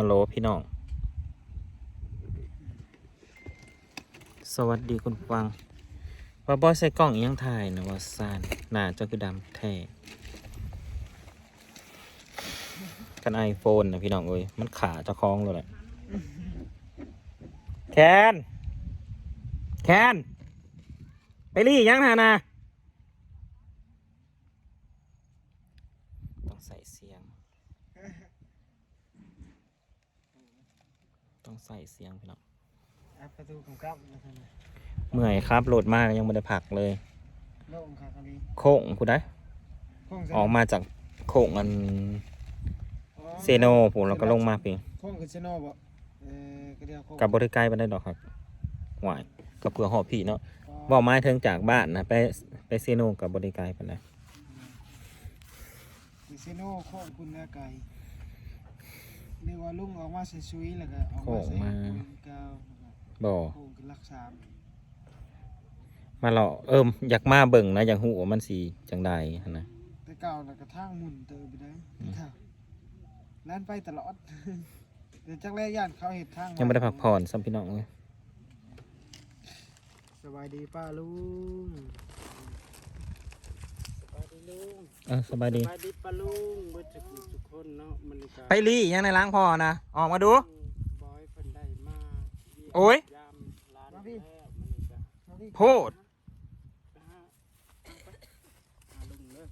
ฮัลโหลพี่น้อง สวัสดีคุณฟังว่าบอยใส่กล้องยังถ่ายนะว่าซานหน้าเจ้าคือดำแท้กันไอโฟนนะพี่น้องเอ้ยมันขาเจะคล้องเลยแหละแคน แคน ไปรียังหานะต้องใส่เสียง ต้องใส่เสียงพี่น้องอัดประตูของกับนะครับเมื่อยครับโหลดมากยังไม่ได้พักเลยโล่งค่ะคราวนี้โค้งกูได้โค้งออกมาจากโค้งอันเซโนผมแล้วก็ลงมาเพียงโค้งคือเซโนบ่เออก็เดียวโค้งกับบริใกล้ไปได้ดอกครับหวายกับเพื่อหอบผีเนาะบอกไม้ถึงจากบ้านนะไปไปเซโนกับบริใกล้ไปนะคือเซโนโค้งคุณนาไก่ เรียกว่าลุงออกมาใส่ซุยแล้วก็ออกมาใส่ปืนกาวนะครับบอโค้งคือรักษามาหล่อเอิมอยากมาเบิ่งนะอยากหูว่ามันสีจังใดหั้นนะแต่เก่าน่ะกระทั่งหมุนเตอไปได้ค่ะแล่นไปตลอด เดี๋ยวจักแรกย่านเขาเห็ดทางยังไม่ได้พักผ่อนซ้ำพี่น้องเลย สบายดีป้าลุงสบายดี ลุงเออสบายดีสบายดีป้าลุงเบิดทุกผู้ทุกคนเนาะมันก็ไปรียังในล้างพอนะ ออกมาดู บอยเพิ่นได้มาเยี่มโอ้ย ยามร้านแล้วมันนี่ก็โพดไปหาไปหาลุงเด้อ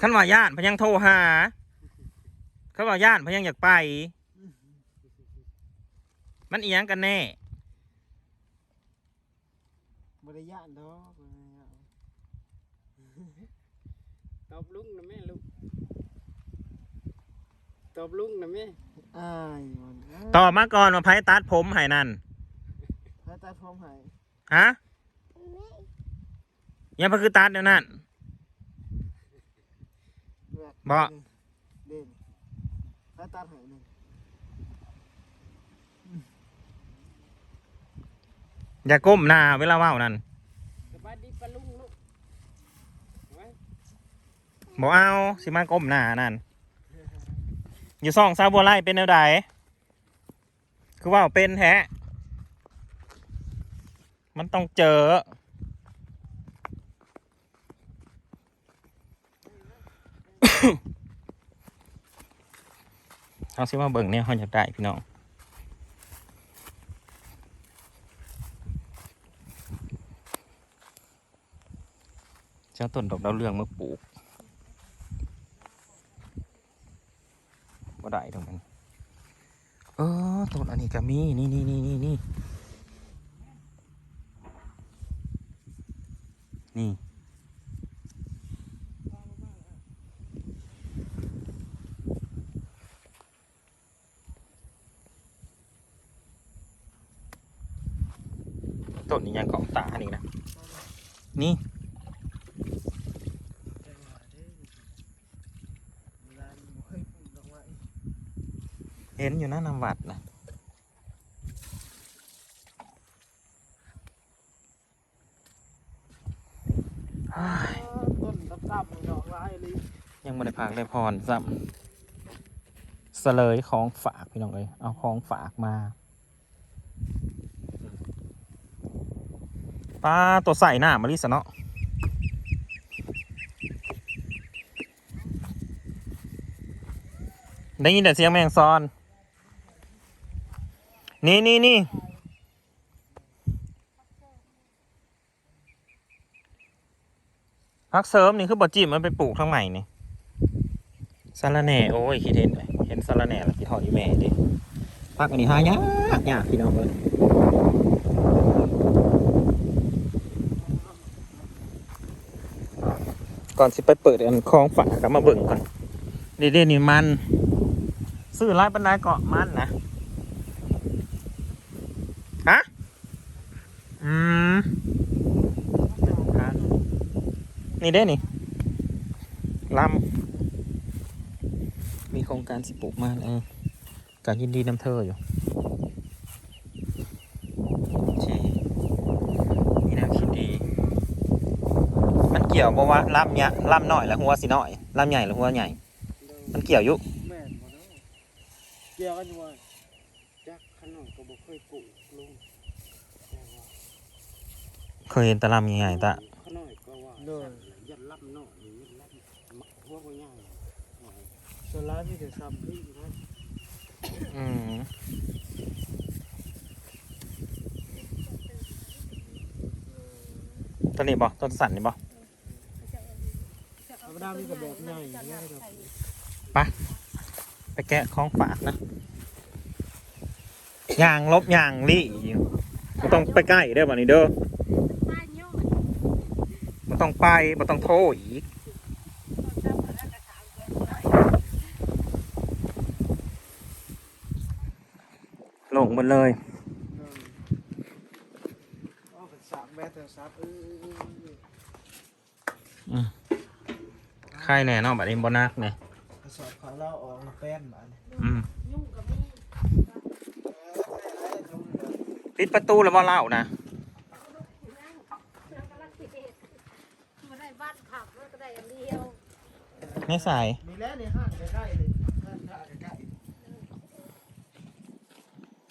ขันว่าญาติพยังโทรหาเขาว่าญาติพยังอยากไป มันอีหยังกันแน่ บ่ได้ย่านดอกบ่ได้ย่านตอบลุงนะแม่ลูก ตอบลุงนะแม่อ้ายมันต่อมาก่อนมาไพ่ตัดผมให้นั่นพระตาพร้อมให้ฮะยังพคือตัดเดี๋ยวนั้นบ่ เด่นพระตาให้หนึ่งอย่าก้มหน้าเวลาเว่านั่นสบายดีป้าลุงลูกไว้บอกเอาสิมาก้มหน้านั่น อยู่ซ่องซาบัวไล่เป็นแนวใดคือว่าเป็นแท้มันต้องเจอ เอาสิมาเบิ่งเนี่ยเขาอยากได้พี่น้องเจ้าต้นดอกดาวเรืองมาปลูก ว่าได้ตรงนั้นเออต้นอันนี้ก็มีนี่นี่นี่นี่นี่นี่ต้นนี้ยังเกาะตานี่นะ นี่ เห็นอยู่หน้านำวัดนะเฮ้ยต้นตับๆดอกลายเลยยังไม่ได้พักได้พรซ้ำเสลยของฝากพี่น้องเอ้ยเอาของฝากมาปลาตัวใส่หน้ามาลิสะเนาะได้ยินแต่เสียงแมงซอน นี่นี่นี่พักเสริมนี่คือบอจิมันไปปลูกข้างใหม่นี่สาระแหน่โอ้ยคิดเห็นไหมเห็นสาระแหน่แล้วคิดหอดอยู่แม่ดิพักอันนี้หายากยากพี่น้องเลยก่อนสิไปเปิดอันคลองฝากกับมาเบิ่งก่อนเดี๋ยวนี่มัน ซื้อร้ายปันไดเกาะมันนะ อืม นี่ได้นี่ลำมีโครงการสิปลูกมันเออการยินดีนำเธออยู่โอเคมีแนวคิดดี มันเกี่ยวบ่ว่าลำเนี้ยลำหน่อยแล้วหัวสิหน่อยลำใหญ่แล้วหัวใหญ่ มันเกี่ยวอยู่แม่นบ่เนาะเกี่ยวกันอยู่บ่จักขนมก็บ่เคยปลูกลุงแต่ว่าเคยเห็นตะลำยังไงตะ ขน้อยก็ว่าสั่นน่ะยัดลับเนาะนี่ยัดลับมักหัวก็ย่างหน่อย ส่วนร้านมีแต่ซ้ำพี่นะ อืม ต้นนี้บ่ต้นสันนี่บ่ธรรมดามีแต่แบบใหญ่ง่ายดอกไปแกะของฝากนะยางลบยางลี่มันต้องไปใกล้เด้อบันนี้เด้อป้าย่อมันต้องไปมันต้องโทรอีกลงหมดเลย อ๋อเป็นสามแบบแต่ซับเออ ใครแน่เนอนบัดนี้บนักเนี่ยกระสอบเขาเล่าออกมาแป้นมาเนี่ยอืมยุ่งกับมีปิดประตูแล้วบ่เล่านะแล้วก็รักติดเอ็ดมาได้บ้านขับแล้วก็ได้อันเดียวไม่ใส่มีแล้วในห้างใกล้ๆเลยห้างท่าใกล้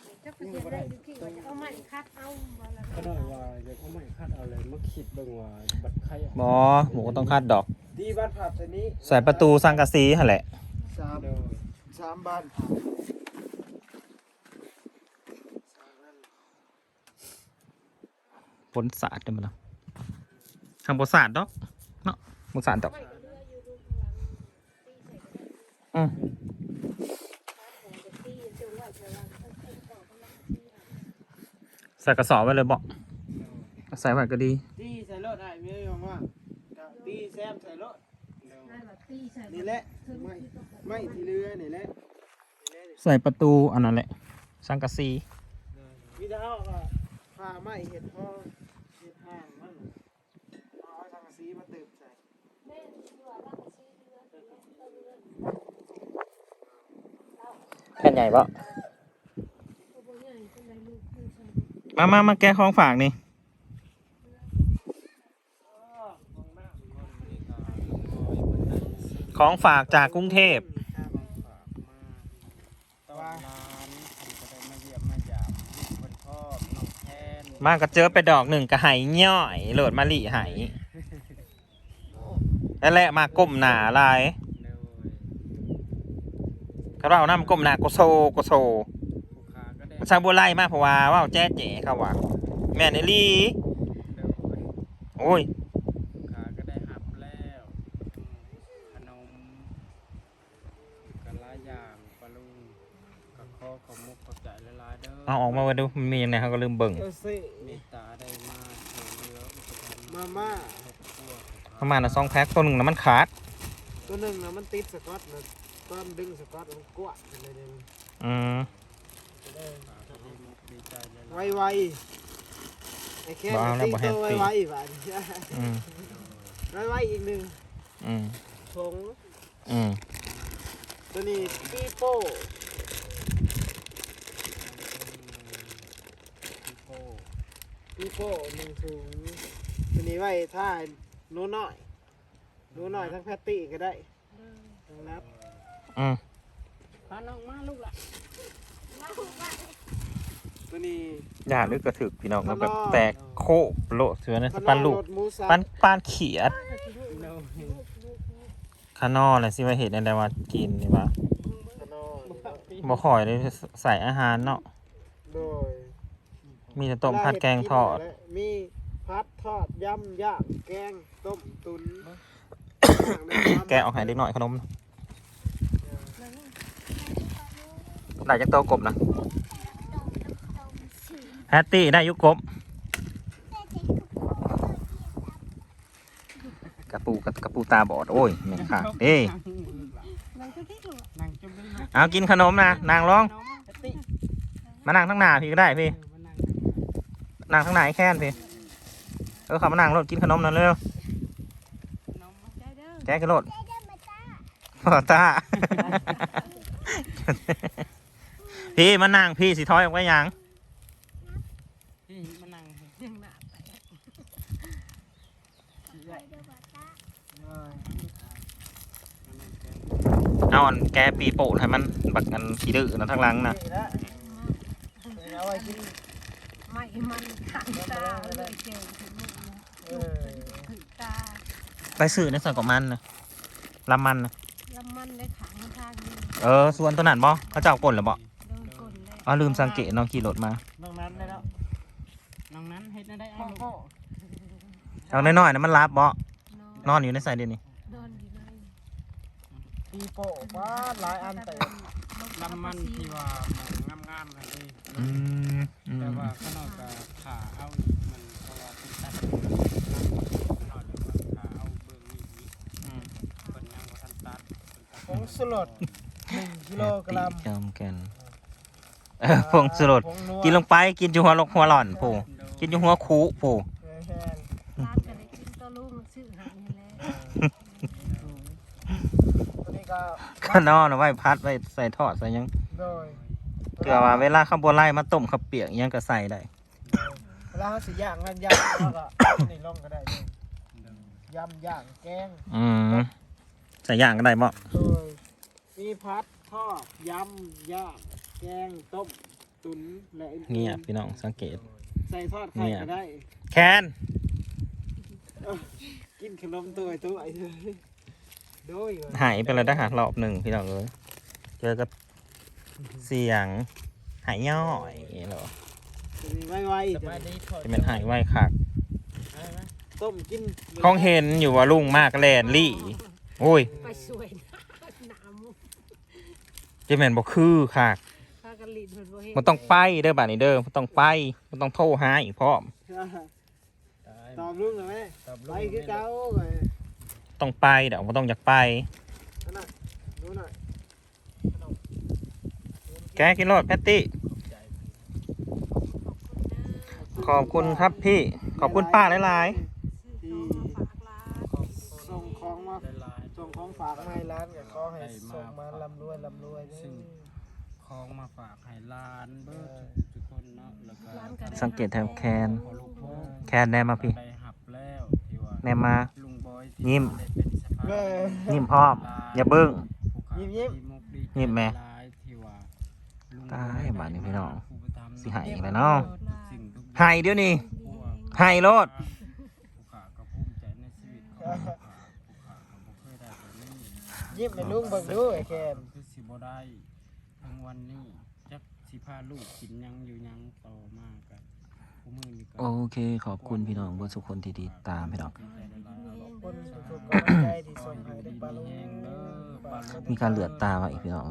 จะไป เจ็บได้จริงๆว่าจะเอาไม้คัดเอามาแล้วขน้อยว่าจะเอาไม้คัดเอาอะไรมาคิดเบิ่งว่าบัดไข่บอหมูก็ต้องคาดดอกๆดีบ้านผับตัวนี้ใส่ประตูสังกะสีหั่นแหละ สามเด้อสามบ้านผับบนสาดได้มั้ยล่ะทางบนสาดดอก เนาะบนสาดดอก ไม่ก็เรืออยู่ดูข้างหลังตีใส่ก็ได้อืม ตีจนว่าจะว่าเอาไปต่อข้างหลังตีเอา ใส่กระสอบไว้เลยบอกใส่ไว้ก็ดี ตีใส่รถได้ไม่ยอมว่าก็ตีแซมใส่รถได้แบบตีใส่นี่แหละไม่ไม่ที่เรือนี่แหละนี่แหละใส่ประตูอันนั้นแหละสังกะสีมีแต่เอาก็พาไม้เห็ดพอเห็ดห่างมันเอาทางสีมาเติมใส่แม่เรือรักซีเรือเรือเรือแค่ใหญ่ปะ ตัวใหญ่ตัวใหญ่ลูกลูกใส่ มามามาแกะของฝากนี่ของฝากจากกรุงเทพตะวันลานผมก็ได้มาเยี่ยมมาหยามลูกคนพ่อน้องแทนมาก็เจอไปดอกหนึ่งก็ไหายย่อยโหลดมาหลีไหายนั่นแหละมาก้มหนาลายเด้อเขาเรานำก้มหนากโซกโซ ผู้ค้าก็ได้มันช่างบัวไล่มากเพราะว่าว่าวแจ๊เจ๋เขาว่าแม่นอีหลีเด้อโอ้ยผู้ค้าก็ได้หับแล้วขนมกันหลายอย่างปลาลุงกับข้อขอมุกขอบใจหลายๆเด้อเอาออกมาไว้ดูมันมีอย่างไรเขาก็ลืมเบิ่งเออซิเมตตาได้มาช่วยเหลืออุปถัมภ์มาม่าครอบครัวประมาณนะสองแพ็คตัวหนึ่งนะมันขาด ตัวหนึ่งนะมันติดสกอตนะตอนดึงสกอตมันกวาดไปเลยเดยวอืม ไวไวๆไอ้แค่บ่เอาแล้วติบ่ดแฮปตัวไวปี้ ไวๆบาดอืมไวไวๆอีกหนึ่งอืมผงอืมตัวนี้ปีโป้พี่โป้ปีโป้หนึ่งถุงตัวนี้ไว้ถ้าหนูน้อยหนูน้อยทั้งแพตตี้ก็ได้ทั้งนับอืมพาน้องมาลูกละ ตัวนี้อย่าลึกกระถึกพี่น้องก็แบบข้างนอกแตกโคบโลเสือนะข้างปันลูกรถหมูสับปันปานเขียดโน้ยข้างนอกเลยสิมาเห็นอะไรว่ากินนี่วะข้างนอกนี่เนาะบ่ข่อยเลยใส่อาหารเนาะโดยมีแต่ต้มผัดแกงทอด มีพัดทอดยำย่างแกงต้มตุ๋นแกะออกให้เล็กน้อยขนม ได้จากโตะกบนะแฮตตี้ได้ยุกบกระปูกระกระปูตาบอดโอ้ยแม่งค่ะเอ้ยมันก็ที่ถูกนั่งจุ่มเป็นมาเอากินขนมนะนางร้องมาติมานั่งทั้งหน้าพี่ก็ได้พี่มานั่งทั้งหน้าไอแค้นพี่เออเขับมานั่งรถกินขนมนั่นเร็วน้องมาใจเด้อแกะขึ้นรถพ่อตา พี่มานั่งพี่สิถอยออกไปยังพี่มานั่งยังหนาไปเอาอันแกปีโป้ให้มันบักอันขี้ดื้อนะทั้งหลังนะนี่แหละเอาไว้กินไม่มันขังตาเลยเจอถึงมือนะเออถึงตาไปซื้อในส่วนของมันนะลำมันนะแล้วมันได้ขังทางนี้เออส่วนตัวนั้นบ่เขาเจ้ากลนหรือบ่โดนกลเลย อ๋อลืมสังเกตน้องขี่รถมานอกนั้นได้แล้วน้องนั้นเฮ็ดได้พ่เอาอลูกพ่อเอาน้อยๆนะมันรับบ่นอนนอนอยู่ในใส่เดี๋ยวนี้นอนอยู่ในปีโป้ป้าดหลายอันแต่ลำมันที่ว่ามันงามๆกันนี่อืมอืแต่มว่าข้างนอกก็ขาเอาอีกมันเพราะว่าเป็นตัดข้างนอกเลยว่าขาเอาเบิ่งนี่อีกอืมเพิ่นยังบ่ทันตัดผงสลดหนึ่งกิโลกรัมจำกัน เออผงสลดผงนัวกินลงไปกินอยู่หัวลกหัวหล่อนผู้กินอยู่หัวคูผู้เออแค่นั้นร้านก็ได้กินตัวลูกซื้อหายให้แล้วตัวนี้ก็ก็นอนเอาไว้พัดไว้ใส่ทอดใส่หยังโดยเกลือว่าเวลาข้าวบัวไล่มาต้มข้าวเปียกอิหยังก็ใส่ได้เวลาเขาสิย่างกันย่างแล้วก็นี่ลงก็ได้เลยยำย่างแกงอืมใส่ย่างก็ได้บ่ โดยมีพัดทอดยำย่าง แกงต้มตุ๋นและอื่นๆเงียบพี่น้องสังเกต ใส่ทอดไข่ก็ได้ แคนกินขนมตัวไอ้ตัวไอ้เลยโดยว่ะหายไปแล้วทหารรอบหนึ่งพี่น้องเอ้ยเจอกับเสียงหายย่อยเหรอตัวนี้ไวๆสเดี๋ยวบายดีถอดจะเป็นหายไวคักต้มกินคงเห็นอยู่ว่าลุงมากแลนลี่โอ้ยไปสวยนะหนามเจะแม่นบ่คือคักพา กันลิดเหมือนบ่เห็นมันต้องไปเด้อบัดนี้เด้อมันต้องไปมันต้องโทรหาอีกพร้อมตายตอบลุงหน่อยไหมตอบไปลูกคือนี่เก่าไปต้องไปเดี๋ยวมันต้องอยากไปนั่นน่ะดูหน่อยแกกินรถแพตตี้ขอบคุณครับพี่ขอบคุณป้าหลายซื้อของมาฝากร้านส่งของหลายส่งของฝากมาให้ร้านกับขอให้ส่งมาลำรวยลำรวยเด้อ ๆ ของมาฝากให้หลานเบิดทุกคนเนาะแล้วก็ร้านก็ได้ๆสังเกตแถวแคนพอลูกพ่อแคนแนมมาพี่ได้หับแล้วที่ว่าแนมมา ลุงบอยยิ้ม ได้เป็นสะพานเออ ยิ้มพร้อมอย่าเบิ้ง ผู้ขายิ้มที่มุกดียิ้มแม่หลายที่ว่าลุงตายบาดนี้พี่น้องผู้ประทับสิหายอีกแล้วเนาะทุกสิ่งทุกอย่างให้เดี๋ยวนี้ให้โลด ผู้ขาก็ภูมิใจในชีวิตของผู้ขาผู้ขาก็บ่เคยได้แบบนี้ยิ้มให้ลุงเบิ่งดูไอ้แคน คือสิบ่ได้ ทั้งวันนี้จักสิพาลูกกินหยังอยู่หยังต่อมากันผู้มือนี่ก็โอเค ขอบคุณพี่น้องเบนทุกคนที่ติดตามพี่น้องดีใจหลายๆขอบคุณทุกๆกำลังใจที่ขอส่งให้ให้อยู่ได้ดีปลามีลุงแห้งเด้อปลาลุงมีการเหลือดตามาอีกพี่น้อง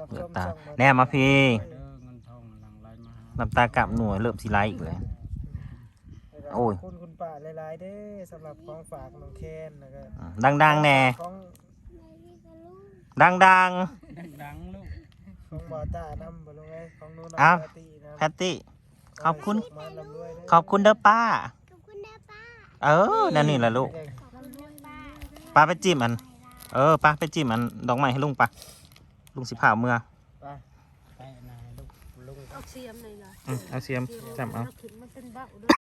รับเหลืชอดมตาช่องแน่มาพี่เด้อเงินทองหลั่งไหลมาหา น้ำตากลับหน่วยเริ่มสิไลอีกเลย โอ้ยขอบคุณคุณป้าหลายๆเด้อสำหรับของฝากน้องแคนแล้วก็อืมดังๆแน่ ของดังดังๆลูกของ บอต้านำบ่ลงไงของหนูน้องอ้าว ปาร์ตี้นะๆแพตตี้ ขอบคุณ มาลำรวยเด้ขอบคุณเด้อป้าเออนั่นนี่แหละลูกป้าไปจิ้มอัน เออป้าไปจิ้มอันดอกไม้ให้ลุงปะลุงสิผ่าเมื่อไปไปนะลูกลุง เอาเสียมหน่อยล่ะอืมเอาเสียมจำเอา ขึ้นมันเป็นเบ้าด้วย